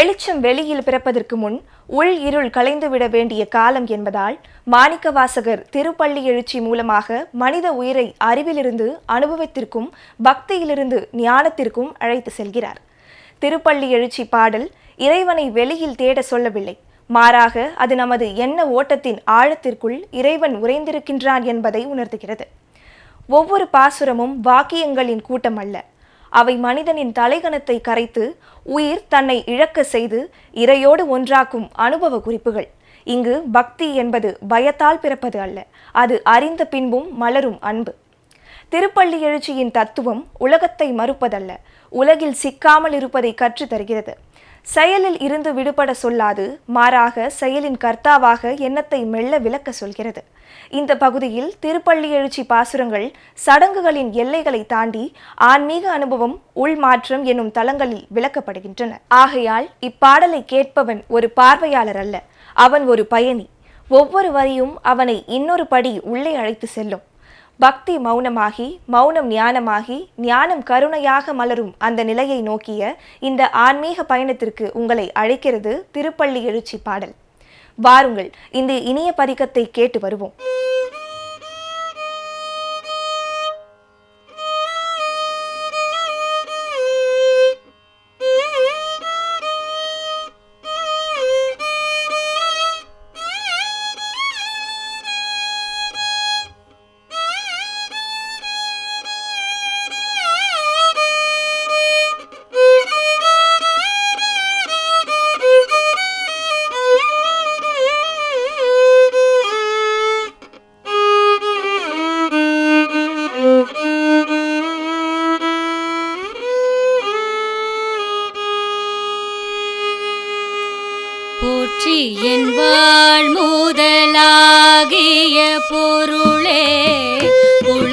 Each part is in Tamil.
வெளிச்சம் வெளியில் பிறப்பதற்கு முன் உள் இருள் கலைந்துவிட வேண்டிய காலம் என்பதால் மாணிக்கவாசகர் திருப்பள்ளி எழுச்சி மூலமாக மனித உயிரை அறிவிலிருந்து அனுபவத்திற்கும் பக்தியிலிருந்து ஞானத்திற்கும் அழைத்து செல்கிறார். திருப்பள்ளி எழுச்சி பாடல் இறைவனை வெளியில் தேட சொல்லவில்லை. மாறாக அது நமது எண்ண ஓட்டத்தின் ஆழத்திற்குள் இறைவன் உறைந்திருக்கின்றான் என்பதை உணர்த்துகிறது. ஒவ்வொரு பாசுரமும் வாக்கியங்களின் கூட்டம் அல்ல. அவை மனிதனின் தலைகணத்தை கரைத்து உயிர் தன்னை இழக்க செய்து இறையோடு ஒன்றாக்கும் அனுபவ குறிப்புகள். இங்கு பக்தி என்பது பயத்தால் பிறப்பது அல்ல அது அறிந்த பின்பும் மலரும் அன்பு. திருப்பள்ளி எழுச்சியின் தத்துவம் உலகத்தை மறுப்பதல்ல உலகில் சிக்காமல் இருப்பதை கற்றுத் தருகிறது செயலில் இருந்து விடுபட சொல்லாது மாறாக செயலின் கர்த்தாவாக எண்ணத்தை மெல்ல விளக்க சொல்கிறது. இந்த பகுதியில் திருப்பள்ளி எழுச்சி பாசுரங்கள் சடங்குகளின் எல்லைகளை தாண்டி ஆன்மீக அனுபவம் உள்மாற்றம் என்னும் தளங்களில் விளக்கப்படுகின்றன. ஆகையால் இப்பாடலை கேட்பவன் ஒரு பார்வையாளர் அல்ல அவன் ஒரு பயணி. ஒவ்வொரு வரியும் அவனை இன்னொரு படி உள்ளே அழைத்து செல்லும். பக்தி மௌனமாகி மௌனம் ஞானமாகி ஞானம் கருணையாக மலரும் அந்த நிலையை நோக்கிய இந்த ஆன்மீக பயணத்திற்கு உங்களை அழைக்கிறது திருப்பள்ளி எழுச்சி பாடல். வாருங்கள் இந்த இனிய பதிக்கத்தை கேட்டு வருவோம்.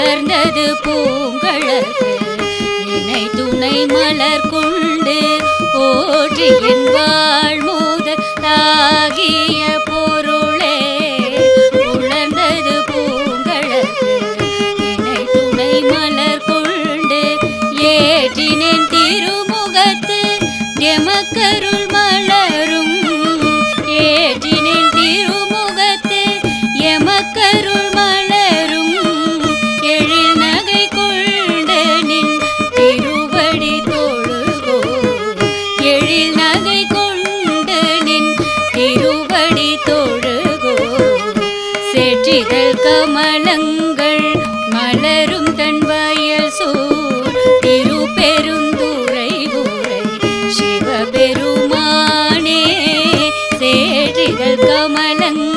மலர்ந்தது பூங்கழகு இணை துணை மலர் கொண்டு ஓற்றி என் வாழ் சேற்றிதழ் கமலங்கள்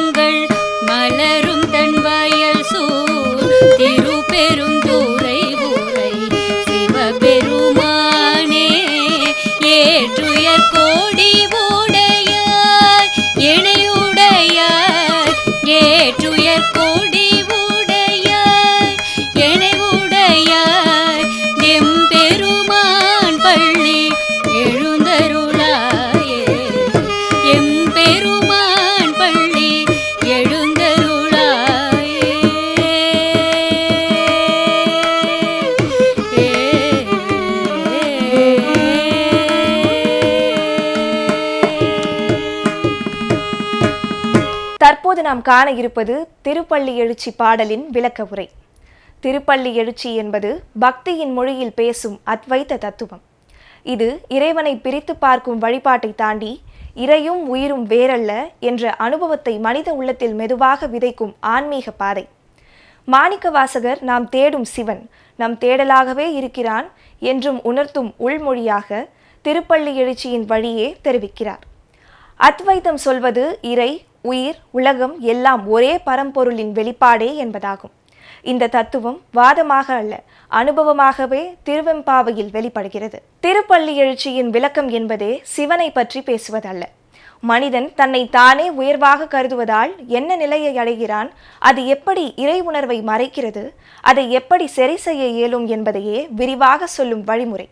இப்போது நாம் காண இருப்பது திருப்பள்ளி எழுச்சி பாடலின் விளக்க உரை. திருப்பள்ளி எழுச்சி என்பது பக்தியின் மொழியில் பேசும் அத்வைத்த தத்துவம். இது இறைவனை பிரித்து பார்க்கும் வழிபாட்டை தாண்டி இறையும் உயிரும் வேறல்ல என்ற அனுபவத்தை மனித உள்ளத்தில் மெதுவாக விதைக்கும் ஆன்மீக பாதை. மாணிக்க வாசகர் நாம் தேடும் சிவன் நம் தேடலாகவே இருக்கிறான் என்றும் உணர்த்தும் உள்மொழியாக திருப்பள்ளி எழுச்சியின் வழியே தெரிவிக்கிறார். அத்வைதம் சொல்வது இறை உயிர் உலகம் எல்லாம் ஒரே பரம்பொருளின் வெளிப்பாடே என்பதாகும். இந்த தத்துவம் வாதமாக அல்ல அனுபவமாகவே திருவெம்பாவையில் வெளிப்படுகிறது. திருப்பள்ளி எழுச்சியின் விளக்கம் என்பதே சிவனை பற்றி பேசுவதல்ல. மனிதன் தன்னை தானே உயர்வாக கருதுவதால் என்ன நிலையை அடைகிறான் அது எப்படி இறை உணர்வை மறைக்கிறது அதை எப்படி சரி செய்ய இயலும் என்பதையே விரிவாக சொல்லும் வழிமுறை.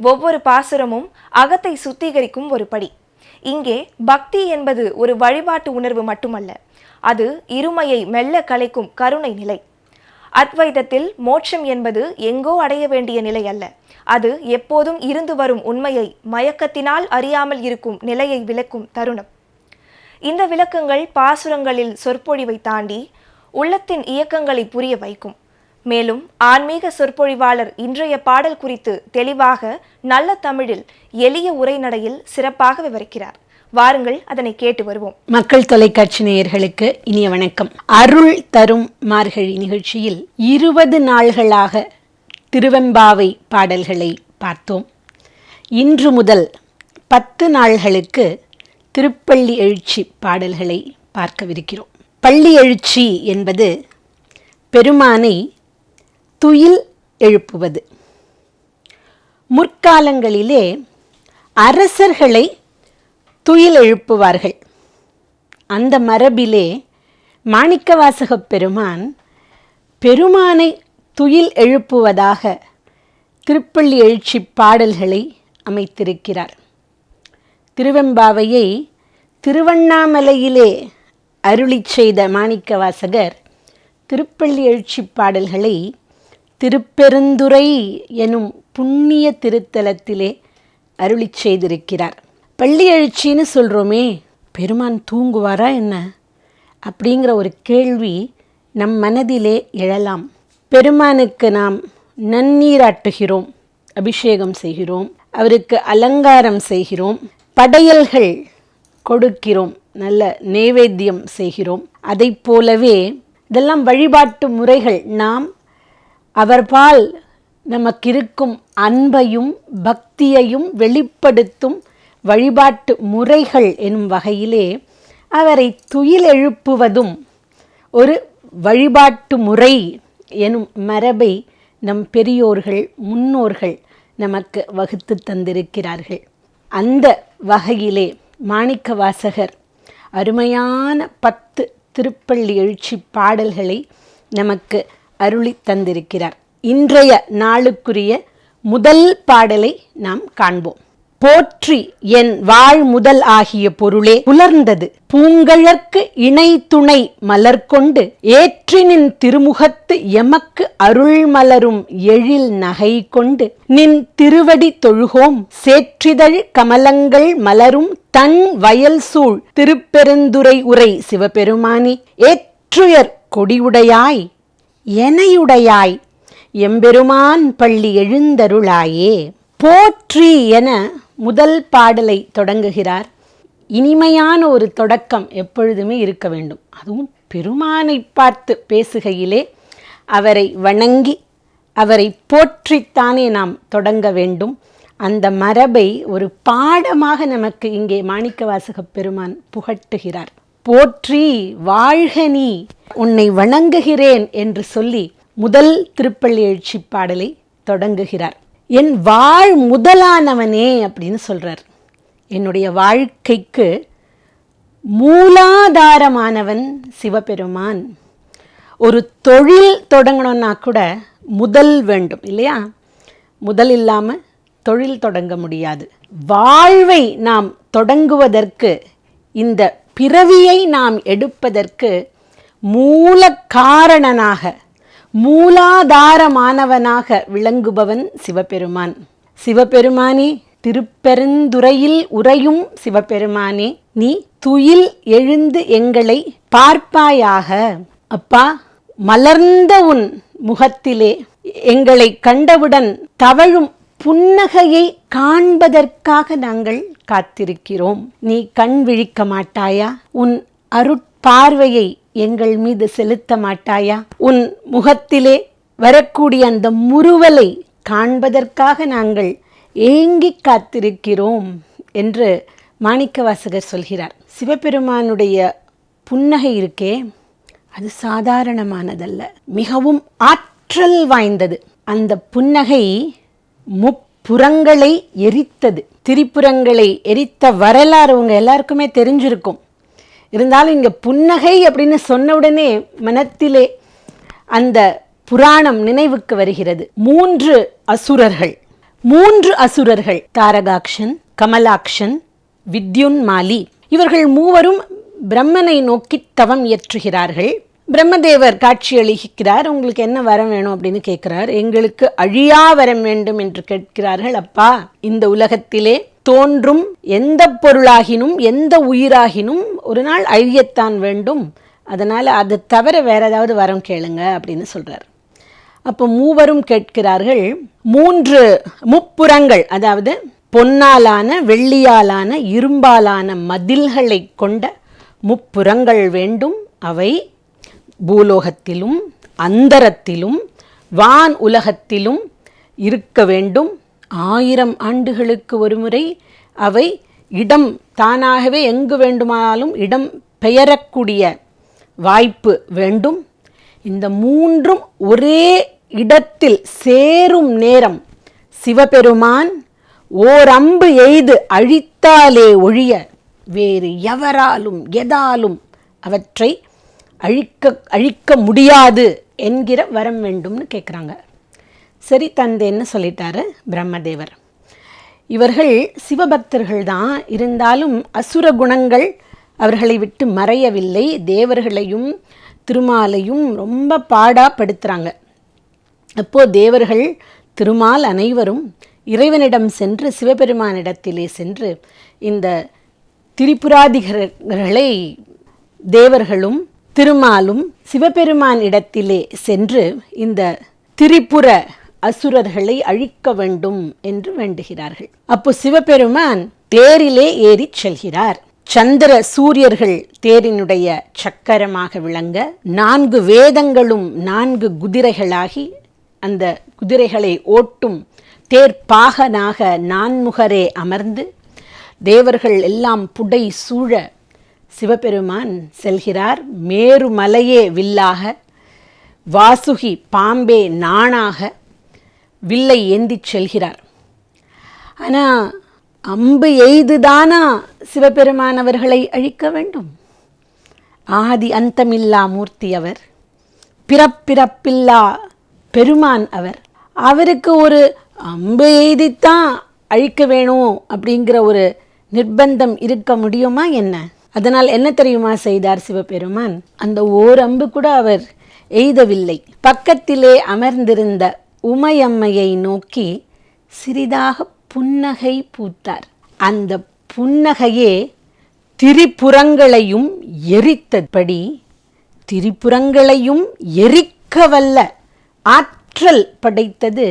ஒவ்வொரு பாசுரமும் அகத்தை சுத்திகரிக்கும் ஒரு படி. இங்கே பக்தி என்பது ஒரு வழிபாட்டு உணர்வு மட்டுமல்ல. அது இருமையை மெல்ல கலைக்கும் கருணை நிலை. அத்வைதத்தில் மோட்சம் என்பது எங்கோ அடைய வேண்டிய நிலை அல்ல. அது எப்போதும் இருந்து வரும் உண்மையை மயக்கத்தினால் அறியாமல் இருக்கும் நிலையை விளக்கும் தருணம். இந்த விளக்கங்கள் பாசுரங்களில் சொற்பொழிவை தாண்டி உள்ளத்தின் இயக்கங்களை புரிய வைக்கும். மேலும் ஆன்மீக சொற்பொழிவாளர் இன்றைய பாடல் குறித்து தெளிவாக நல்ல தமிழில் எளிய உரைநடையில் சிறப்பாக விவரிக்கிறார். வாருங்கள் அதனை கேட்டு வருவோம். மக்கள் தொலைக்காட்சி நேயர்களுக்கு இனிய வணக்கம். அருள் தரும் மார்கழி நிகழ்ச்சியில் இருபது நாள்களாக திருவெம்பாவை பாடல்களை பார்த்தோம். இன்று முதல் பத்து நாள்களுக்கு திருப்பள்ளி எழுச்சி பாடல்களை பார்க்கவிருக்கிறோம். பள்ளி எழுச்சி என்பது பெருமானை துயில் எழுப்புவது. முற்காலங்களிலே அரசர்களை துயில் எழுப்புவார்கள். அந்த மரபிலே மாணிக்கவாசகப் பெருமான் பெருமானை துயில் எழுப்புவதாக திருப்பள்ளி எழுச்சி பாடல்களை அமைத்திருக்கிறார். திருவெம்பாவையை திருவண்ணாமலையிலே அருளிச் செய்த மாணிக்கவாசகர் திருப்பள்ளி எழுச்சி பாடல்களை திருப்பெருந்துறை எனும் புண்ணிய திருத்தலத்திலே அருளி செய்திருக்கிறார். பள்ளி எழுச்சின்னு சொல்கிறோமே பெருமான் தூங்குவாரா என்ன? அப்படிங்கிற ஒரு கேள்வி நம் மனதிலே எழலாம். பெருமானுக்கு நாம் நன்னீராட்டுகிறோம் அபிஷேகம் செய்கிறோம் அவருக்கு அலங்காரம் செய்கிறோம் படையல்கள் கொடுக்கிறோம் நல்ல நைவேத்தியம் செய்கிறோம். அதை போலவே இதெல்லாம் வழிபாட்டு முறைகள் நாம் அவர்பால் நமக்கு இருக்கும் அன்பையும் பக்தியையும் வெளிப்படுத்தும் வழிபாட்டு முறைகள் எனும் வகையிலே அவரை துயில் எழுப்புவதும் ஒரு வழிபாட்டு முறை எனும் மரபை நம் பெரியோர்கள் முன்னோர்கள் நமக்கு வகுத்து தந்திருக்கிறார்கள். அந்த வகையிலே மாணிக்க வாசகர் அருமையான பத்து திருப்பள்ளி எழுச்சி பாடல்களை நமக்கு அருளி தந்திருக்கிறார். இன்றைய நாளுக்குரிய முதல் பாடலை நாம் காண்போம். போற்றி என் வாழ் முதல் ஆகிய பொருளே புலர்ந்தது பூங்கழற்கு இணை துணை மலர் கொண்டு ஏற்றினின் திருமுகத்து எமக்கு அருள் மலரும் எழில் நகை கொண்டு நின் திருவடி தொழுகோம். சேற்றிதழ் கமலங்கள் மலரும் தன் வயல் சூழ் திருப்பெருந்துரை உரை சிவபெருமானி. ஏற்றுயர் கொடியுடையாய். எனையுடையாய். எம்பெருமான் பள்ளி எழுந்தருளாயே. போற்றி என முதல் பாடலை தொடங்குகிறார். இனிமையான ஒரு தொடக்கம் எப்பொழுதுமே இருக்க வேண்டும். அதுவும் பெருமானை பார்த்து பேசுகையிலே அவரை வணங்கி அவரை போற்றித்தானே நாம் தொடங்க வேண்டும். அந்த மரபை ஒரு பாடமாக நமக்கு இங்கே மாணிக்கவாசகப் பெருமான் புகட்டுகிறார். போற்றி வாழ்க நீ உன்னை வணங்குகிறேன் என்று சொல்லி முதல் திருப்பள்ளி எழுச்சி பாடலை தொடங்குகிறார். என் வாழ் முதலானவனே அப்படின்னு சொல்கிறார் என்னுடைய வாழ்க்கைக்கு மூலாதாரமானவன் சிவபெருமான். ஒரு தொழில் தொடங்கணும்னா கூட முதல் வேண்டும் இல்லையா? முதல் இல்லாமல் தொழில் தொடங்க முடியாது. வாழ்வை நாம் தொடங்குவதற்கு இந்த பிறவியை நாம் எடுப்பதற்கு மூல காரணனாக மூலாதாரமானவனாக விளங்குபவன் சிவபெருமான். சிவபெருமானே திருப்பெருந்துறையில் உறையும் சிவபெருமானே நீ துயில் எழுந்து எங்களை பார்ப்பாயாக. அப்பா மலர்ந்த உன் முகத்திலே எங்களை கண்டவுடன் தவழும் புன்னகையை காண்பதற்காக நாங்கள் காத்திருக்கிறோம். நீ கண் விழிக்க மாட்டாயா? உன் அருட்பார்வையை எங்கள் மீது செலுத்த மாட்டாயா? உன் முகத்திலே வரக்கூடிய அந்த முறுவலை காண்பதற்காக நாங்கள் ஏங்கி காத்திருக்கிறோம் என்று மாணிக்கவாசகர் சொல்கிறார். சிவபெருமானுடைய புன்னகை இருக்கே அது சாதாரணமானதல்ல மிகவும் ஆற்றல் வாய்ந்தது. அந்த புன்னகை புறங்களை எரித்தது. திரிபுரங்களை எரித்த வரலாறு உங்கள் எல்லாருக்குமே தெரிஞ்சிருக்கும். இருந்தாலும் இங்கே புன்னகை அப்படின்னு சொன்ன உடனே மனத்திலே அந்த புராணம் நினைவுக்கு வருகிறது. மூன்று அசுரர்கள். மூன்று அசுரர்கள். தாரகாக்ஷன் கமலாக்ஷன் வித்யுன் மாலி இவர்கள் மூவரும் பிரம்மனை நோக்கி தவம் இயற்றுகிறார்கள். பிரம்மதேவர் காட்சியளிக்கிறார் உங்களுக்கு என்ன வரம் வேணும் அப்படின்னு கேட்கிறார் எங்களுக்கு அழியா வரம் வேண்டும் என்று கேட்கிறார்கள். அப்பா இந்த உலகத்திலே தோன்றும் எந்த பொருளாகினும் எந்த உயிராகினும் ஒரு நாள் அழியத்தான் வேண்டும். அதனால் அது தவிர வேற ஏதாவது வரம் கேளுங்க அப்படின்னு சொல்கிறார் அப்போ மூவரும் கேட்கிறார்கள் மூன்று முப்புறங்கள் அதாவது பொன்னாலான வெள்ளியாலான இரும்பாலான மதில்களை கொண்ட முப்புறங்கள் வேண்டும். அவை பூலோகத்திலும் அந்தரத்திலும் வான் உலகத்திலும் இருக்க வேண்டும். ஆயிரம் ஆண்டுகளுக்கு ஒருமுறை அவை இடம் தானாகவே எங்கு வேண்டுமானாலும் இடம் பெயரக்கூடிய வாய்ப்பு வேண்டும். இந்த மூன்றும் ஒரே இடத்தில் சேரும் நேரம் சிவபெருமான் ஓர் அம்பு எய்து அழித்தாலே ஒழிய வேறு எவராலும் எதாலும் அவற்றை அழிக்க அழிக்க முடியாது என்கிற வரம் வேண்டும்னு கேட்குறாங்க சரி தந்தேன்னு சொல்லிட்டாரு? பிரம்மதேவர். இவர்கள் சிவபக்தர்கள் தான். இருந்தாலும் அசுர குணங்கள் அவர்களை விட்டு மறையவில்லை. தேவர்களையும் திருமாலையும் ரொம்ப பாடாப்படுத்துகிறாங்க அப்போது தேவர்கள் திருமால் அனைவரும் இறைவனிடம் சென்று சிவபெருமானிடத்திலே சென்று இந்த திரிபுராதிகர்களை தேவர்களும் திருமாலும் சிவபெருமான் இடத்திலே சென்று இந்த திரிபுர அசுரர்களை அழிக்க வேண்டும் என்று வேண்டுகிறார்கள். அப்போ சிவபெருமான் தேரிலே ஏறிச் செல்கிறார். சந்திர சூரியர்கள் தேரினுடைய சக்கரமாக விளங்க நான்கு வேதங்களும் நான்கு குதிரைகளாகி அந்த குதிரைகளை ஓட்டும் தேர்ப்பாகனாக நான்முகரே அமர்ந்து தேவர்கள் எல்லாம் புடை சூழ சிவபெருமான் செல்கிறார். மேருமலையே வில்லாக வாசுகி பாம்பே நாணாக வில்லை ஏந்திச் செல்கிறார். ஆனால் அம்பு எய்துதானா சிவபெருமான் அவர்களை அழிக்க வேண்டும்? ஆதி அந்தமில்லா மூர்த்தி அவர் பிறப்பிறப்பில்லா பெருமான் அவர் அவருக்கு ஒரு அம்பு எய்தித்தான் அழிக்க வேணும் அப்படிங்கிற ஒரு நிர்பந்தம் இருக்க முடியுமா என்ன? அதனால் என்ன தெரியுமா செய்தார் சிவபெருமான்? அந்த ஓர் அம்பு கூட அவர் எய்தவில்லை. பக்கத்திலே அமர்ந்திருந்த உமையம்மையை நோக்கி சிறிதாக புன்னகை பூத்தார். அந்த புன்னகையே திரிபுறங்களையும் எரித்தபடி திரிபுறங்களையும் எரிக்கவல்ல ஆற்றல் படைத்தது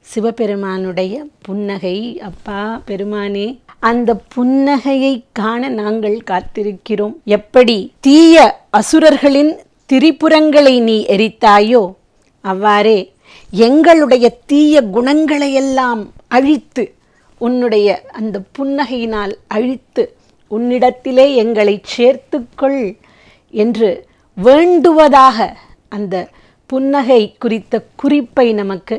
சிவபெருமானுடைய புன்னகை. அப்பா பெருமானே அந்த புன்னகையை காண நாங்கள் காத்திருக்கிறோம். எப்படி? தீய அசுரர்களின் திரிபுரங்களை நீ எரித்தாயோ? அவ்வாறே எங்களுடைய தீய குணங்களையெல்லாம் அழித்து உன்னுடைய அந்த புன்னகையினால் அழித்து உன்னிடத்திலே எங்களை சேர்த்துக்கொள் என்று வேண்டுவதாக அந்த புன்னகை குறித்த குறிப்பை நமக்கு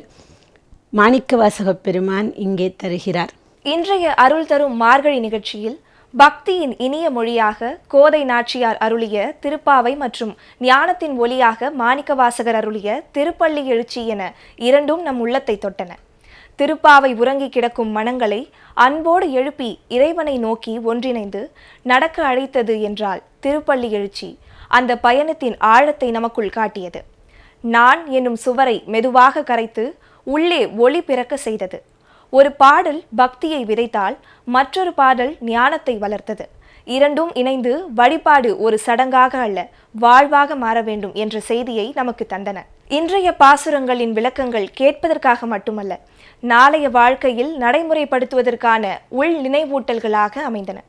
மாணிக்கவாசக பெருமான் இங்கே தருகிறார். இன்றைய அருள் தரும் மார்கழி நிகழ்ச்சியில் பக்தியின் இனிய மொழியாக கோதை நாச்சியார் அருளிய திருப்பாவை மற்றும் ஞானத்தின் ஒளியாக மாணிக்கவாசகர் அருளிய திருப்பள்ளி எழுச்சி என இரண்டும் நம் உள்ளத்தை தொட்டன. திருப்பாவை உறங்கி கிடக்கும் மனங்களை அன்போடு எழுப்பி இறைவனை நோக்கி ஒன்றிணைந்து நடக்க அழைத்தது என்றால் திருப்பள்ளி எழுச்சி அந்த பயணத்தின் ஆழத்தை நமக்குள் காட்டியது. நான் என்னும் சுவரை மெதுவாக கரைத்து உள்ளே ஒளி பிறக்க செய்தது. ஒரு பாடல் பக்தியை விதைத்தால் மற்றொரு பாடல் ஞானத்தை வளர்த்தது. இரண்டும் இணைந்து வழிபாடு ஒரு சடங்காக அல்ல வாழ்வாக மாற வேண்டும் என்ற செய்தியை நமக்கு தந்தன. இன்றைய பாசுரங்களின் விளக்கங்கள் கேட்பதற்காக மட்டுமல்ல நாளைய வாழ்க்கையில் நடைமுறைப்படுத்துவதற்கான உள் நினைவூட்டல்களாக அமைந்தன.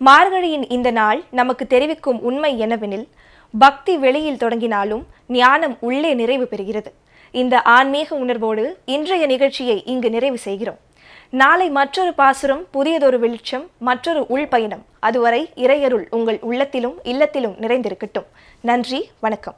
மார்கழியின் இந்த நாள் நமக்கு தெரிவிக்கும் உண்மை என்னவெனில் பக்தி வெளியில் தொடங்கினாலும் ஞானம் உள்ளே நிறைவு பெறுகிறது. இந்த ஆன்மீக உணர்வோடு இன்றைய நிகழ்ச்சியை இங்கு நிறைவு செய்கிறோம். நாளை மற்றொரு பாசுரம் புதியதொரு வெளிச்சம் மற்றொரு உள்பயணம். அதுவரை இறையருள் உங்கள் உள்ளத்திலும் இல்லத்திலும் நிறைந்திருக்கட்டும். நன்றி வணக்கம்.